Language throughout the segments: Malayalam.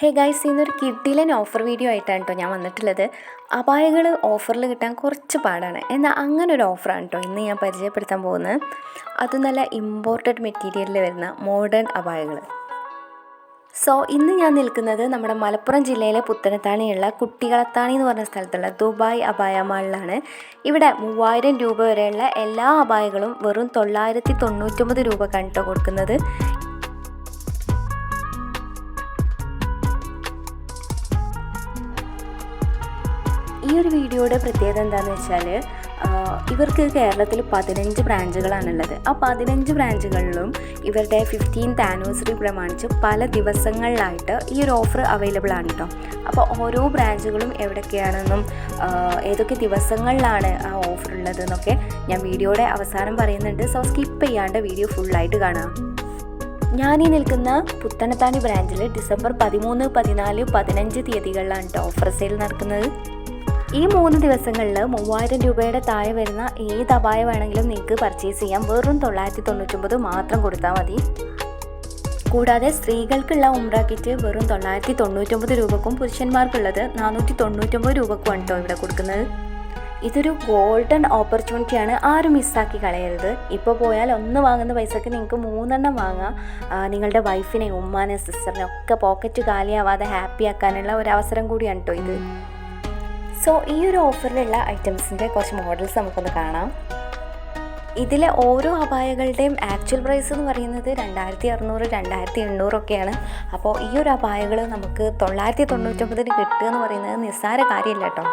ഹേ ഗൈസ് ഇന്നൊരു കിഡിലൻ ഓഫർ വീഡിയോ ആയിട്ടാണ് കേട്ടോ ഞാൻ വന്നിട്ടുള്ളത്. അപായകൾ ഓഫറിൽ കിട്ടാൻ കുറച്ച് പാടാണ്. എന്നാൽ അങ്ങനെ ഒരു ഓഫറാണ് കേട്ടോ ഇന്ന് ഞാൻ പരിചയപ്പെടുത്താൻ പോകുന്നത്. അത് നല്ല ഇമ്പോർട്ടഡ് മെറ്റീരിയലിൽ വരുന്ന മോഡേൺ അപായകൾ സോ ഇന്ന് ഞാൻ നിൽക്കുന്നത് നമ്മുടെ മലപ്പുറം ജില്ലയിലെ പുത്തനത്താണിയുള്ള കുട്ടികളത്താണി എന്ന് പറഞ്ഞ സ്ഥലത്തുള്ള ദുബായ് അപായ മാളിലാണ്. ഇവിടെ മൂവായിരം രൂപ വരെയുള്ള എല്ലാ അപായകളും വെറും തൊള്ളായിരത്തി തൊണ്ണൂറ്റൊമ്പത് രൂപ കണ്ടോ കൊടുക്കുന്നത്. ഒരു വീഡിയോയുടെ പ്രത്യേകത എന്താണെന്ന് വെച്ചാൽ ഇവർക്ക് കേരളത്തിൽ പതിനഞ്ച് ബ്രാഞ്ചുകളാണുള്ളത്. ആ പതിനഞ്ച് ബ്രാഞ്ചുകളിലും ഇവരുടെ ഫിഫ്റ്റീൻത്ത് ആനിവേഴ്സറി പ്രമാണിച്ച് പല ദിവസങ്ങളിലായിട്ട് ഈ ഒരു ഓഫർ അവൈലബിൾ ആണ് കേട്ടോ അപ്പോൾ ഓരോ ബ്രാഞ്ചുകളും എവിടൊക്കെയാണെന്നും ഏതൊക്കെ ദിവസങ്ങളിലാണ് ആ ഓഫർ ഉള്ളതെന്നൊക്കെ ഞാൻ വീഡിയോയുടെ അവസാനം പറയുന്നുണ്ട്. സോ സ്കിപ്പ് ചെയ്യാണ്ട് വീഡിയോ ഫുള്ളായിട്ട് കാണാം. ഞാൻ ഈ നിൽക്കുന്ന പുത്തനത്താണി ബ്രാഞ്ചിൽ ഡിസംബർ പതിമൂന്ന് പതിനാല് പതിനഞ്ച് തീയതികളിലാണ് കേട്ടോ ഓഫർ സെയിൽ നടക്കുന്നത്. ഈ മൂന്ന് ദിവസങ്ങളിൽ മൂവായിരം രൂപയുടെ താഴെ വരുന്ന ഏത് അപായം വേണമെങ്കിലും നിങ്ങൾക്ക് പർച്ചേസ് ചെയ്യാം. വെറും തൊള്ളായിരത്തി തൊണ്ണൂറ്റൊമ്പത് മാത്രം കൊടുത്താൽ മതി. കൂടാതെ സ്ത്രീകൾക്കുള്ള ഉംറ കിറ്റ് വെറും തൊള്ളായിരത്തി തൊണ്ണൂറ്റൊമ്പത് രൂപക്കും പുരുഷന്മാർക്കുള്ളത് നാനൂറ്റി തൊണ്ണൂറ്റൊമ്പത് രൂപക്കും കേട്ടോ ഇവിടെ കൊടുക്കുന്നത്. ഇതൊരു ഗോൾഡൻ ഓപ്പർച്യൂണിറ്റിയാണ് ആരും മിസ്സാക്കി കളയരുത്. ഇപ്പോൾ പോയാൽ ഒന്ന് വാങ്ങുന്ന പൈസക്ക് നിങ്ങൾക്ക് മൂന്നെണ്ണം വാങ്ങാം. നിങ്ങളുടെ വൈഫിനെ ഉമ്മാനെ സിസ്റ്ററിനെ ഒക്കെ പോക്കറ്റ് കാലിയാവാതെ ഹാപ്പി ആക്കാനുള്ള ഒരു അവസരം കൂടിയാണ് കേട്ടോ ഇത്. സോ ഈ ഒരു ഓഫറിലുള്ള ഐറ്റംസിന്റെ കുറച്ച് മോഡൽസ് നമുക്കൊന്ന് കാണാം. ഇതിലെ ഓരോ അപായകളുടെയും ആക്ച്വൽ പ്രൈസ് എന്ന് പറയുന്നത് രണ്ടായിരത്തി അറുന്നൂറ് രണ്ടായിരത്തി എണ്ണൂറൊക്കെയാണ് അപ്പോൾ ഈ ഒരു അപായകൾ നമുക്ക് തൊള്ളായിരത്തി തൊണ്ണൂറ്റൊമ്പതിന് കിട്ടുക എന്ന് പറയുന്നത് നിസ്സാര കാര്യമില്ല കേട്ടോ.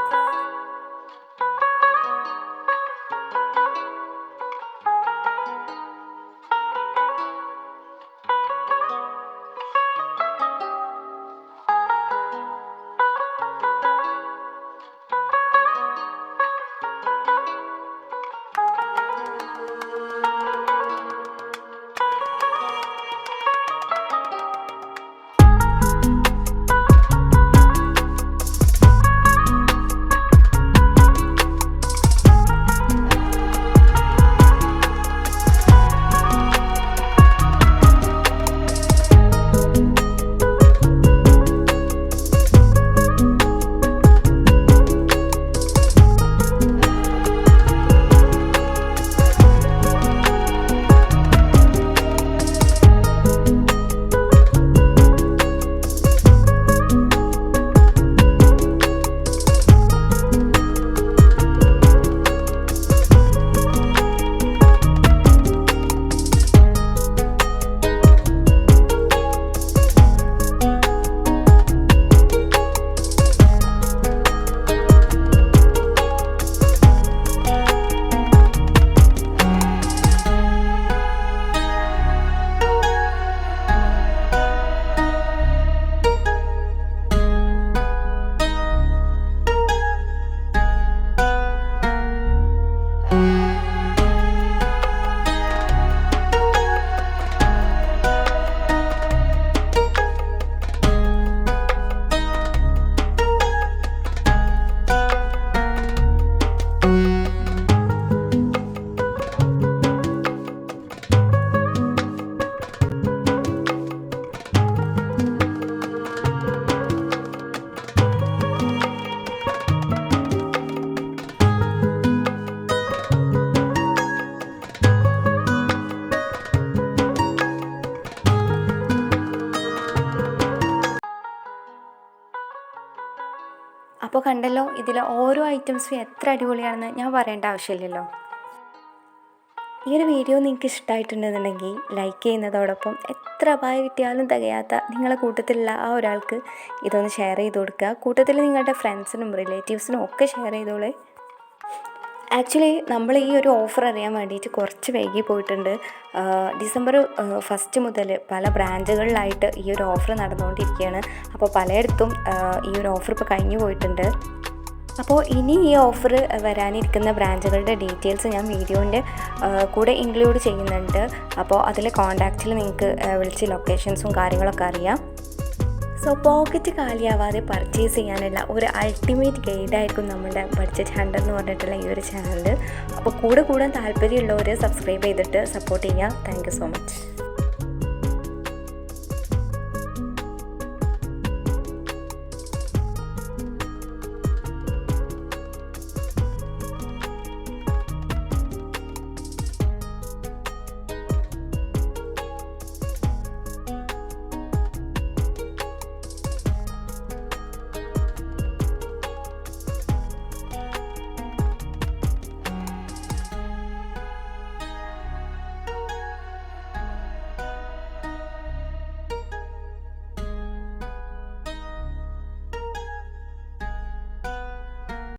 അപ്പോൾ കണ്ടല്ലോ ഇതിലെ ഓരോ ഐറ്റംസും എത്ര അടിപൊളിയാണെന്ന് ഞാൻ പറയേണ്ട ആവശ്യമില്ലല്ലോ. ഈ ഒരു വീഡിയോ നിങ്ങൾക്ക് ഇഷ്ടമായിട്ടുണ്ടെന്നുണ്ടെങ്കിൽ ലൈക്ക് ചെയ്യുന്നതോടൊപ്പം എത്ര അപായം കിട്ടിയാലും തികയാത്ത നിങ്ങളെ കൂട്ടത്തിലുള്ള ആ ഒരാൾക്ക് ഇതൊന്ന് ഷെയർ ചെയ്ത് കൊടുക്കുക. കൂട്ടത്തിൽ നിങ്ങളുടെ ഫ്രണ്ട്സിനും റിലേറ്റീവ്സിനും ഒക്കെ ഷെയർ ചെയ്തോളേ. ആക്ച്വലി നമ്മൾ ഈ ഒരു ഓഫർ അറിയാൻ വേണ്ടിയിട്ട് കുറച്ച് വൈകി പോയിട്ടുണ്ട്. ഡിസംബർ ഫസ്റ്റ് മുതൽ പല ബ്രാഞ്ചുകളിലായിട്ട് ഈ ഒരു ഓഫർ നടന്നുകൊണ്ടിരിക്കുകയാണ് അപ്പോൾ പലയിടത്തും ഈ ഒരു ഓഫർ ഇപ്പോൾ കഴിഞ്ഞു പോയിട്ടുണ്ട്. അപ്പോൾ ഇനി ഈ ഓഫർ വരാനിരിക്കുന്ന ബ്രാഞ്ചുകളുടെ ഡീറ്റെയിൽസ് ഞാൻ വീഡിയോന്റെ കൂടെ ഇൻക്ലൂഡ് ചെയ്യുന്നുണ്ട്. അപ്പോൾ അതിൽ കോൺടാക്റ്റിൽ നിങ്ങൾക്ക് വിളിച്ച് ലൊക്കേഷൻസും കാര്യങ്ങളൊക്കെ അറിയാം. സോ പോക്കറ്റ് കാലിയാവാതെ പർച്ചേസ് ചെയ്യാനുള്ള ഒരു അൾട്ടിമേറ്റ് ഗൈഡായിരിക്കും നമ്മുടെ ബഡ്ജറ്റ് ഹണ്ടർ എന്ന് പറഞ്ഞിട്ടുള്ള ഈ ഒരു ചാനൽ അപ്പോൾ കൂടെ കൂടാൻ താല്പര്യമുള്ളവർ സബ്സ്ക്രൈബ് ചെയ്തിട്ട് സപ്പോർട്ട് ചെയ്യുക. Thank so much